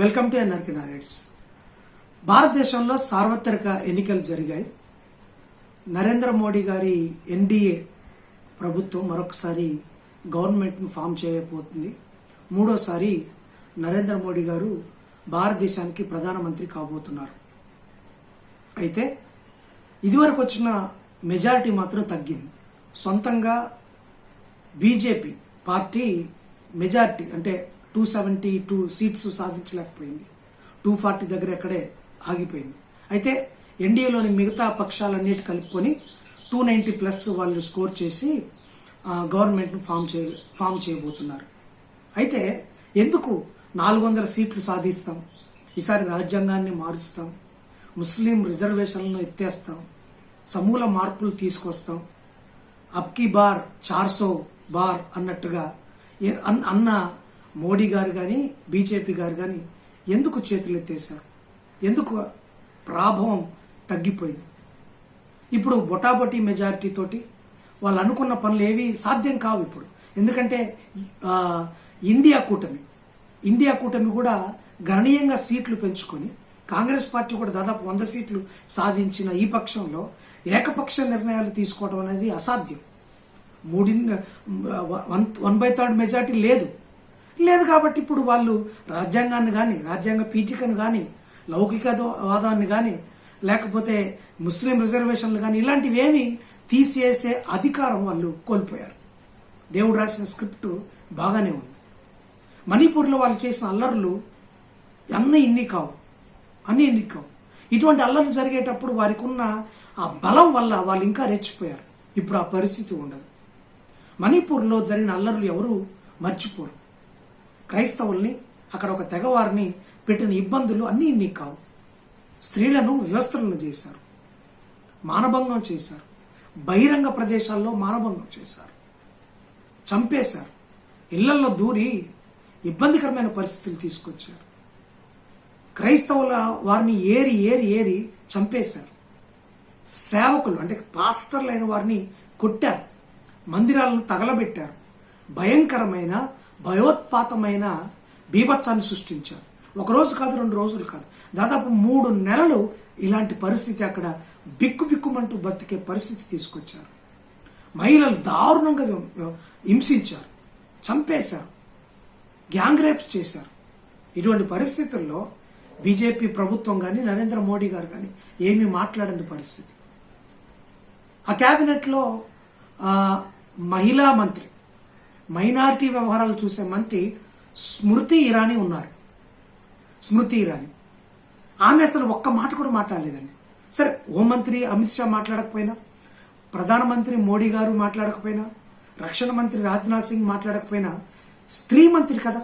Welcome to ఎన్ఆర్కి నారేట్స్ భారతదేశంలో సార్వత్రిక ఎన్నికలు జరిగాయి. నరేంద్ర మోడీ గారి ఎన్డీఏ ప్రభుత్వం మరొకసారి గవర్నమెంట్ను ఫామ్ చేయబోతుంది. మూడోసారి నరేంద్ర మోడీ గారు భారతదేశానికి ప్రధానమంత్రి కాబోతున్నారు. అయితే ఇదివరకు వచ్చిన మెజారిటీ మాత్రం తగ్గింది. సొంతంగా బీజేపీ పార్టీ మెజారిటీ అంటే టూ సెవెంటీ టూ సీట్స్ సాధించలేకపోయింది. టూ ఫార్టీ దగ్గర ఎక్కడే ఆగిపోయింది. అయితే ఎన్డీఏలోని మిగతా పక్షాలన్నిటి కలుపుకొని టూ నైంటీ ప్లస్ వాళ్ళు స్కోర్ చేసి గవర్నమెంట్ను ఫామ్ చే ఫామ్ చేయబోతున్నారు. అయితే ఎందుకు నాలుగు వందల సీట్లు సాధిస్తాం? ఈసారి రాజ్యాంగాన్ని మారుస్తాం. ముస్లిం రిజర్వేషన్లను ఎత్తేస్తాం. సమూల మార్పులు తీసుకొస్తాం. అబ్కి బార్ చార్సో బార్ అన్నట్టుగా అన్న మోడీ గారు కానీ బీజేపీ గారు కానీ ఎందుకు చేతులు ఎత్తేసారు ఎందుకు ప్రాభవం తగ్గిపోయింది? ఇప్పుడు బొటాబొటీ మెజారిటీ తోటి వాళ్ళు అనుకున్న పనులు ఏవి సాధ్యం కావు ఇప్పుడు. ఎందుకంటే ఇండియా కూటమి ఇండియా కూటమి కూడా గణనీయంగా సీట్లు పెంచుకొని కాంగ్రెస్ పార్టీ కూడా దాదాపు వంద సీట్లు సాధించిన ఈ పక్షంలో ఏకపక్ష నిర్ణయాలు తీసుకోవడం అనేది అసాధ్యం. మూడి one one by third majority లేదు. లేదు కాబట్టి ఇప్పుడు వాళ్ళు రాజ్యాంగాన్ని కానీ రాజ్యాంగ పీఠికను కానీ లౌకికవాదాన్ని కానీ లేకపోతే ముస్లిం రిజర్వేషన్లు కానీ ఇలాంటివి ఏమి తీసేసే అధికారం వాళ్ళు కోల్పోయారు. దేవుడు రాసిన స్క్రిప్ట్ బాగానే ఉంది. మణిపూర్లో వాళ్ళు చేసిన అల్లర్లు అన్నీ ఇన్ని కావు అన్నీ ఇన్ని కావు. ఇటువంటి అల్లర్లు జరిగేటప్పుడు వారికి ఉన్న ఆ బలం వల్ల వాళ్ళు ఇంకా రెచ్చిపోయారు. ఇప్పుడు ఆ పరిస్థితి ఉండదు. మణిపూర్లో జరిగిన అల్లర్లు ఎవరు మర్చిపోరు. క్రైస్తవుల్ని అక్కడ ఒక తెగవారిని పెట్టిన ఇబ్బందులు అన్నీ ఇన్ని కావు. స్త్రీలను వ్యవస్థలను చేశారు. మానభంగం చేశారు. బహిరంగ ప్రదేశాల్లో మానభంగం చేశారు. చంపేశారు. ఇళ్ళల్లో దూరి ఇబ్బందికరమైన పరిస్థితులు తీసుకొచ్చారు. క్రైస్తవుల వారిని ఏరి ఏరి ఏరి చంపేశారు. సేవకులు అంటే పాస్టర్లైన వారిని కొట్టారు. మందిరాలను తగలబెట్టారు. భయంకరమైన భయోత్పాతమైన బీభత్సాన్ని సృష్టించారు. ఒక రోజు కాదు రెండు రోజులు కాదు. దాదాపు మూడు నెలలు ఇలాంటి పరిస్థితి అక్కడ బిక్కు బిక్కుమంటూ బతికే పరిస్థితి తీసుకొచ్చారు. మహిళలు దారుణంగా హింసించారు చంపేశారు గ్యాంగ్ రేప్స్ చేశారు. ఇటువంటి పరిస్థితుల్లో బీజేపీ ప్రభుత్వం కానీ నరేంద్ర మోడీ గారు కానీ ఏమీ మాట్లాడని పరిస్థితి. ఆ క్యాబినెట్లో మహిళా మంత్రి మైనారిటీ వ్యవహారాలు చూసే మంత్రి స్మృతి ఇరానీ ఉన్నారు. స్మృతి ఇరానీ. ఆమె అసలు ఒక్క మాట కూడా మాట్లాడలేదండి. సరే హోంమంత్రి అమిత్ షా మాట్లాడకపోయినా ప్రధానమంత్రి మోడీ గారు మాట్లాడకపోయినా రక్షణ మంత్రి రాజ్నాథ్ సింగ్ మాట్లాడకపోయినా స్త్రీ మంత్రి కదా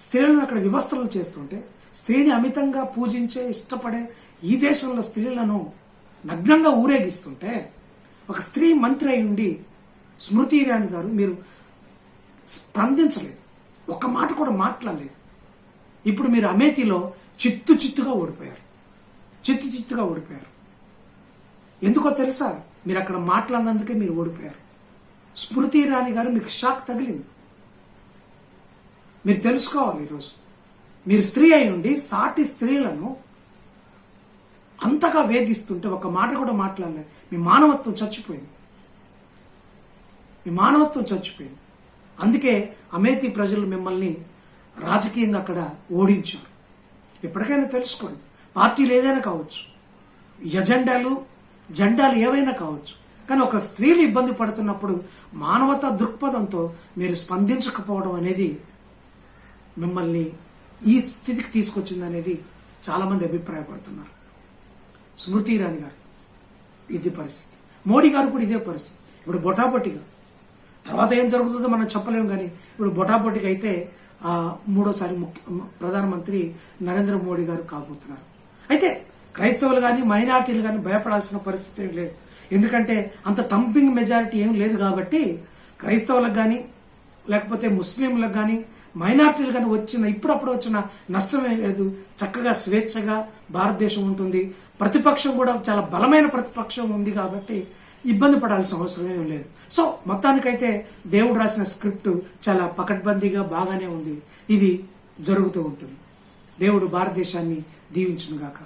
స్త్రీలను అక్కడ వ్యవస్థలను చేస్తుంటే స్త్రీని అమితంగా పూజించే ఇష్టపడే ఈ దేశంలో స్త్రీలను నగ్నంగా ఊరేగిస్తుంటే ఒక స్త్రీ మంత్రి అయి ఉండి స్మృతి ఇరానీ గారు మీరు స్పందించలేదు. ఒక్క మాట కూడా మాట్లాడలేదు. ఇప్పుడు మీరు అమేథీలో చిత్తు చిత్తుగా ఓడిపోయారు. చిత్తు చిత్తుగా ఓడిపోయారు. ఎందుకో తెలుసా? మీరు అక్కడ మాట్లాడినందుకే మీరు ఓడిపోయారు. స్మృతి ఇరానీ గారు మీకు షాక్ తగిలింది. మీరు తెలుసుకోవాలి ఈరోజు. మీరు స్త్రీ అయి ఉండి సాటి స్త్రీలను అంతగా వేధిస్తుంటే ఒక మాట కూడా మాట్లాడలేదు. మీ మానవత్వం చచ్చిపోయింది. మీ మానవత్వం చచ్చిపోయింది. అందుకే అమేతి ప్రజలు మిమ్మల్ని రాజకీయంగా అక్కడ ఓడించారు. ఎప్పటికైనా తెలుసుకోండి పార్టీలు ఏదైనా కావచ్చు ఎజెండాలు జెండాలు ఏవైనా కావచ్చు కానీ ఒక స్త్రీలు ఇబ్బంది పడుతున్నప్పుడు మానవతా దృక్పథంతో మీరు స్పందించకపోవడం అనేది మిమ్మల్ని ఈ స్థితికి తీసుకొచ్చింది అనేది చాలామంది అభిప్రాయపడుతున్నారు. స్మృతి ఇరానీ గారు ఇది పరిస్థితి. మోడీ గారు కూడా ఇదే పరిస్థితి. ఇప్పుడు బొటాబొటిగా తర్వాత ఏం జరుగుతుందో మనం చెప్పలేము కానీ ఇప్పుడు బొటాబొటికి అయితే ఆ, మూడోసారి ముఖ్య ప్రధానమంత్రి నరేంద్ర మోడీ గారు కాబోతున్నారు. అయితే క్రైస్తవులు కానీ మైనార్టీలు కానీ భయపడాల్సిన పరిస్థితి లేదు. ఎందుకంటే అంత తంపింగ్ మెజారిటీ ఏం లేదు కాబట్టి క్రైస్తవులకు కానీ లేకపోతే ముస్లింలకు కానీ మైనార్టీలు కానీ వచ్చిన ఇప్పుడప్పుడు వచ్చిన నష్టమే లేదు. చక్కగా స్వేచ్ఛగా భారతదేశం ఉంటుంది. ప్రతిపక్షం కూడా చాలా బలమైన ప్రతిపక్షం ఉంది కాబట్టి ఇబ్బంది పడాల్సిన అవసరం ఏం లేదు. సో మొత్తానికైతే దేవుడు రాసిన స్క్రిప్ట్ చాలా పకడ్బందీగా బాగానే ఉంది. ఇది జరుగుతూ ఉంటుంది. దేవుడు భారతదేశాన్ని దీవించునుగాక.